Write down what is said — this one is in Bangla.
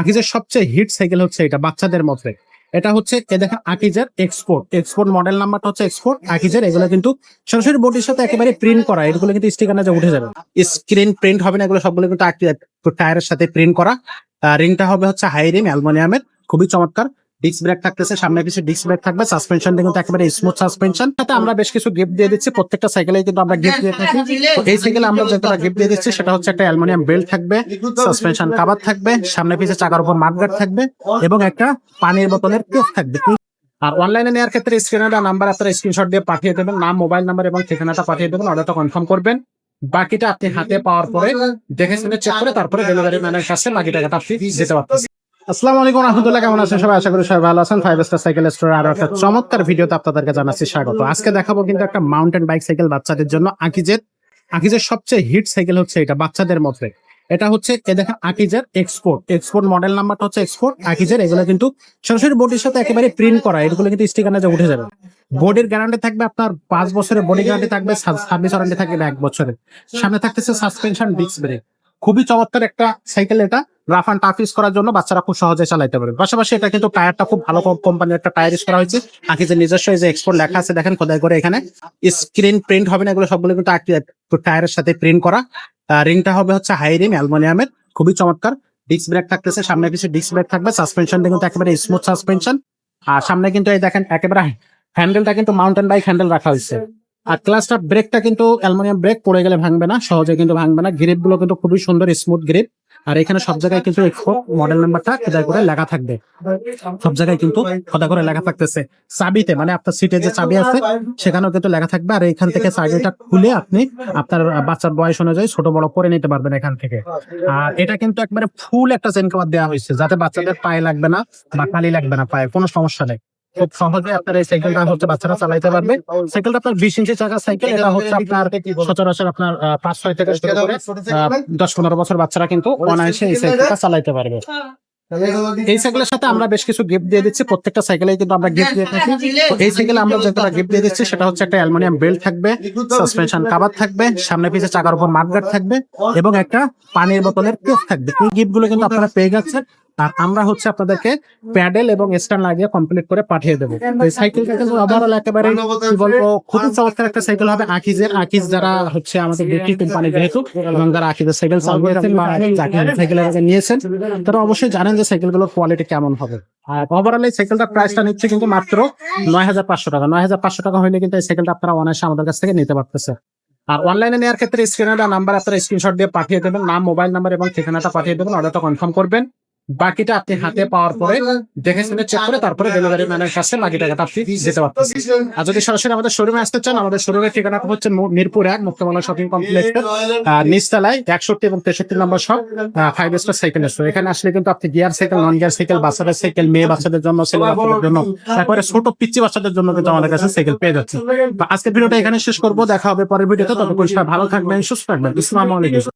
আকিজের সবচেয়ে হিট সাইকেল হচ্ছে এটা, বাচ্চাদের মধ্যে। এটা হচ্ছে, এ দেখা আকিজের এক্সপোর্ট এক্সপোর্ট মডেল নাম্বারটা হচ্ছে এক্সপোর্ট আকিজের এগুলো কিন্তু সরাসরি বোর্ডের সাথে একেবারে প্রিন্ট করা, এগুলো কিন্তু স্টিকার না যে উঠে যাবে। স্ক্রিন প্রিন্ট হবে না, এগুলো সবগুলো কিন্তু টায়ারের সাথে প্রিন্ট করা। রিংটা হবে হচ্ছে হাই রিম, অ্যালুমিনিয়ামের, খুবই চমৎকার। ডিস্ক ব্রেক থাকতেছে, সামনে পিছিয়ে ডিস্ক ব্রেক থাকবে সাসপেনশন কিন্তু একেবারে স্মুথ সাসপেনশন সাথে আমরা বেশ কিছু গিফট দিয়ে দিচ্ছি, প্রত্যেকটা সাইকেলে কিন্তু আমরা গিফট দিয়ে থাকি। এই সাইকেলে আমরা যেটা গিফট দিয়ে দিচ্ছি, সেটা হচ্ছে একটা অ্যালুমিনিয়াম বেল্ট থাকবে সাসপেনশন কাভার থাকবে, সামনে পিছিয়ে চাকার উপর মাঠগার্ড থাকবে এবং একটা পানির বোতলের কেস থাকবে। আর অনলাইনে নেওয়ার ক্ষেত্রে স্ক্রিনার নাম্বার আপনারা স্ক্রিনশট দিয়ে পাঠিয়ে দেবেন, নাম মোবাইল নাম্বার এবং ঠিকানাটা পাঠিয়ে দেবেন অর্ডারটা কনফার্ম করবেন। বাকিটা আপনি হাতে পাওয়ার পরে দেখে শুনে চেক করে তারপরে ডেলিভারি ম্যানের কাছে বাকি টাকাটা আপনি দিতে পারতেন আসসালামু আলাইকুম রহমতুল্লাহ, কেমন আছেন সবাই? আশা করি সবাই ভালো আছেন। ফাইভ স্টার সাইকেল স্টোর একটা চমৎকার ভিডিওতে আপনাদেরকে জানাচ্ছি স্বাগত। আজকে দেখাবো কিন্তু একটা মাউন্টেন বাইক সাইকেল বাচ্চাদের জন্য আকিজের আকিজের সবচেয়ে হিট সাইকেল হচ্ছে এটা, বাচ্চাদের মধ্যে। এটা হচ্ছে, এ দেখেন, আকিজের এক্সপোর্ট এক্সপোর্ট মডেল নাম্বারটা হচ্ছে এক্সপোর্ট আকিজের, এগুলো কিন্তু সরাসরি বডির সাথে একেবারে প্রিন্ট করা, এগুলো কিন্তু স্টিকার উঠে যাবে। বডির গ্যারান্টি থাকবে আপনার পাঁচ বছরের বডি গ্যারান্টি থাকবে সার্ভিস থাকবে এক বছরের। সামনে থাকতেছে সাসপেনশন ডিস্ক ব্রেক খুবই চমৎকার একটা সাইকেল এটা। রাফ অ্যান্ড টাফ ইউজ করার জন্য বাচ্চারা খুব সহজে চালাইতে পারবে। পাশাপাশি এটা কিন্তু টায়ারটা খুব ভালো কোম্পানির একটা টায়ার ইউজ করা হয়েছে। আগে যে নিজস্ব যে এক্সপোর্ট লেখা আছে, দেখেন খোদাই করে এখানে। স্ক্রিন প্রিন্ট হবে না, এগুলো সবগুলো কিন্তু টায়ারের সাথে প্রিন্ট করা। রিংটা হবে হচ্ছে হাই রিং অ্যালুমিনিয়ামের খুবই চমৎকার। ডিস্ক ব্রেক থাকতেছে, সামনে পিছিয়ে ডিস্ক ব্রেক থাকবে। সাসপেনশন কিন্তু একেবারে স্মুথ সাসপেনশন আর সামনে কিন্তু এই দেখেন, একেবারে হ্যান্ডেলটা কিন্তু মাউন্টেন বাইক হ্যান্ডেল রাখা হয়েছে। আর ক্লাসটা ব্রেকটা কিন্তু অ্যালুমিনিয়াম ব্রেক পড়ে গেলে ভাঙবে না, সহজে কিন্তু ভাঙবে না। গ্রিপগুলো কিন্তু খুবই সুন্দর স্মুথ গ্রিপ আর এখানে সব জায়গায় কিন্তু মডেল নাম্বারটা খোদাই করে লেখা থাকবে। সব জায়গায় কিন্তু খোদা করে লেখা থাকতেছে। চাবিতে মানে আপনার সিটে যে চাবি আছে, সেখানেও কিন্তু লেখা থাকবে। আর এখান থেকে চাবিটা খুলে আপনি আপনার বাচ্চার বয়স অনুযায়ী ছোট, বড় করে নিতে পারবেন এখান থেকে। আর এটা কিন্তু একবারে ফুল একটা চেন কভার দেওয়া হয়েছে, যাতে বাচ্চাদের পায়ে লাগবে না বা কালি লাগবে না পায়ে, কোনো সমস্যা নেই। খুব সহজে আপনার এই সাইকেলটা হচ্ছে বাচ্চারা চালাইতে পারবে। সাইকেলটা আপনার বিশ ইঞ্চি চাকার সাইকেল এটা হচ্ছে আপনার সচরাচর আপনার পাঁচ ছয় থেকে শুরু করে দশ পনেরো বছর বাচ্চারা কিন্তু অনায়াসে এই সাইকেলটা চালাইতে পারবে। এই সাইকেলের সাথে আমরা বেশ কিছু গিফট দিয়ে দিচ্ছি। প্রত্যেকটা সাইকেলে কিন্তু আমরা গিফট দিয়ে থাকি। এই সাইকেলে আমরা যেটা গিফট দিয়ে দিচ্ছি সেটা হচ্ছে একটা অ্যালুমিনিয়াম বেল্ট থাকবে সাসপেনশন কাভার থাকবে সামনে পিছে চাকার উপর মাঠগার্ড থাকবে এবং একটা পানির বোতলের কেস থাকবে। এই গিফটগুলো কিন্তু আপনারা পেয়ে যাচ্ছেন। আর আমরা হচ্ছে আপনাদেরকে প্যাডেল এবং স্ট্যান্ড লাগিয়ে কমপ্লিট করে পাঠিয়ে দেবো। এই সাইকেলটা কিন্তু ওভারঅল একেবারে কি বলব খুবই চমৎকার একটা সাইকেল হবে আকিজের। আকিজ যারা হচ্ছে আমাদের কোম্পানি যেহেতু এবং যারা আকিজের সাইকেল চালিয়েছেন বা সাইকেল নিয়েছেন তারা অবশ্যই জানেন যে সাইকেলগুলোর কোয়ালিটি কেমন হবে। আর ওভারঅল এই সাইকেলটার প্রাইসটা নিচ্ছে কিন্তু মাত্র নয় হাজার পাঁচশো টাকা। নয় হাজার পাঁচশো টাকা হলে কিন্তু এই সাইকেলটা আপনারা অনায়াসে আমাদের কাছ থেকে নিতে পারতেছে। আর অনলাইনে নেওয়ার ক্ষেত্রে স্ক্রিনে নাম্বার আপনারা স্ক্রিনশট দিয়ে পাঠিয়ে দেবেন নাম মোবাইল নাম্বার এবং ঠিকানাটা পাঠিয়ে দেবেন অর্ডারটা কনফার্ম করবেন। বাকিটা আপনি হাতে পাওয়ার পরে দেখে শুনে চেক করে তারপরে ডেলিভারি ম্যানের কাছে বাকি টাকাটা আপনি দিতে পারতেছেন। আর যদি সরাসরি আমাদের শোরুমে আসতে চান আমাদের শোরুমের ঠিকানাটা হচ্ছে মিরপুর এক মুক্তমালা শপিং কমপ্লেক্সের নিচতলায় একষট্টি এবং তেষট্টি নম্বর সব ফাইভ স্টার সাইকেল স্টোর এখানে আসলে কিন্তু আপনি gear cycle non gear cycle বাচ্চাদের সাইকেল মেয়ে বাচ্চাদের জন্য ছেলে বাচ্চাদের জন্য তারপরে ছোট পিচ্ছি বাচ্চাদের জন্য কিন্তু আমাদের কাছে সাইকেল পেয়ে যাচ্ছে। আজকের ভিডিওটা এখানে শেষ করব। দেখা হবে পরের ভিডিওতে। ততক্ষণ সবাই ভালো থাকবেন সুস্থ থাকবেন। ইসলাম আলাইকুম।